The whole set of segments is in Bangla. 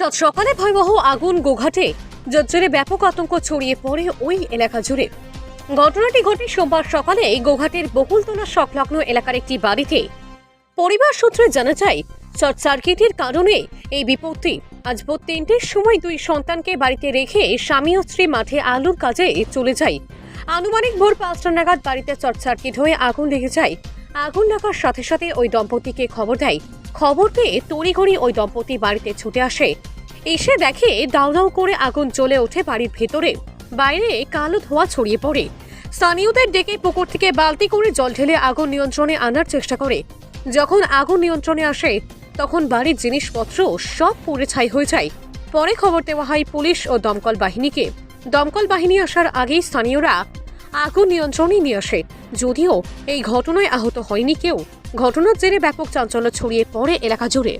সাত সকালে ভয়াবহ আগুন গোঘাটে, যার জেরে ব্যাপক আতঙ্ক ছড়িয়ে পড়ে ওই এলাকা জুড়ে। ঘটনাটি ঘটে সোমবার সকালে গোঘাটের বকুলতলা সংলগ্ন এলাকার একটি বাড়িতে। পরিবার সূত্রে জানা যায়, শর্ট সার্কিটের কারণে এই বিপত্তি। আজ ভোর তিনটের সময় দুই সন্তানকে বাড়িতে রেখে স্বামী ও স্ত্রী মাঠে আলুর কাজে চলে যায়। আনুমানিক ভোর পাঁচটা নাগাদ বাড়িতে শর্ট সার্কিট হয়ে আগুন লেগে যায়। আগুন লাগার সাথে সাথে ওই দম্পতিকে খবর দেয়। খবর পেয়ে তড়িঘড়ি ওই দম্পতি বাড়িতে ছুটে আসে। এসে দেখে দাউ দাউ করে আগুন জ্বলে ওঠে বাড়ির ভেতরে। বাইরে কালো ধোঁয়া ছড়িয়ে পড়ে। স্থানীয়দের ডেকে পুকুর থেকে বালতি করে জল ঢেলে আগুন নিয়ন্ত্রণে আনার চেষ্টা করে। যখন আগুন নিয়ন্ত্রণে আসে, তখন বাড়ির জিনিসপত্র সব পুড়ে ছাই হয়ে যায়। পরে খবর দেওয়া হয় পুলিশ ও দমকল বাহিনীকে। দমকল বাহিনী আসার আগেই স্থানীয়রা আগুন নিয়ন্ত্রণে নিয়ে আসে। যদিও এই ঘটনায় আহত হয়নি কেউ। ঘটনার জেরে ব্যাপক চাঞ্চল্য ছড়িয়ে পড়ে এলাকা জুড়ে।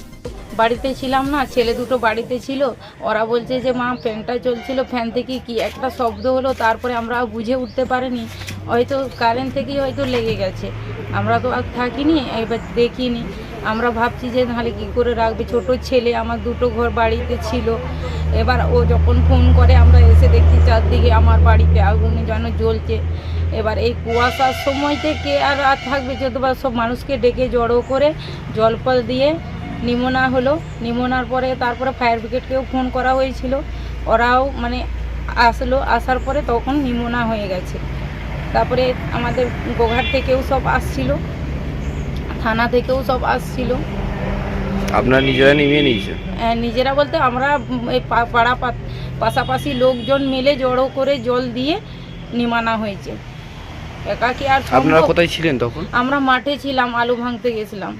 বাড়িতে ছিলাম না, ছেলে দুটো বাড়িতে ছিল। ওরা বলছে যে, মা, ফ্যানটা চলছিল, ফ্যান থেকে কি একটা শব্দ হলো? তারপরে আমরা বুঝে উঠতে পারিনি। হয়তো কারেন্ট থেকেই হয়তো লেগে গেছে। আমরা তো আর থাকিনি, এবার দেখিনি। আমরা ভাবছি যে নাহলে কী করে রাখবে? ছোট ছেলে, আমার দুটো ঘর বাড়িতে ছিল। এবার ও যখন ফোন করে, আমরা এসে দেখছি চারদিকে আমার বাড়িতে আগুন যেন জ্বলছে। এবার এই কুয়াশার সময় থেকে আর আর থাকবে, যতবার সব মানুষকে ডেকে জড়ো করে জল দিয়ে নিমোনা হলো। নিমোনার পরে তারপরে ফায়ার ব্রিগেডকেও ফোন করা হয়েছিল। ওরাও মানে আসলো আসার পরে তখন নিমোনা হয়ে গেছে। তারপরে আমাদের গোঘাট থেকেও সব আসছিল থানা থেকেও সব আসছিল। আপনার নিজেরা নিমিয়ে নিয়েছে আহ, নিজেরা বলতে আমরা এই পাড়া পাশাপাশি লোকজন মিলে জড়ো করে জল দিয়ে নিমানা হয়েছে। একা কি আর আপনারা কোথায় ছিলেন তখন? আমরা মাঠে ছিলাম আলু ভাঙতে গেছিলাম।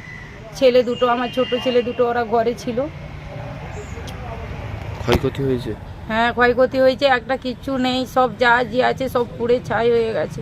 ছেলে দুটো আমার ছোট ছেলে দুটো ওরা ঘরে ছিল। ক্ষয়ক্ষতি হয়েছে? হ্যাঁ ক্ষয়ক্ষতি হয়েছে একটা কিচ্ছু নেই সব যা যে আছে সব পুড়ে ছাই হয়ে গেছে।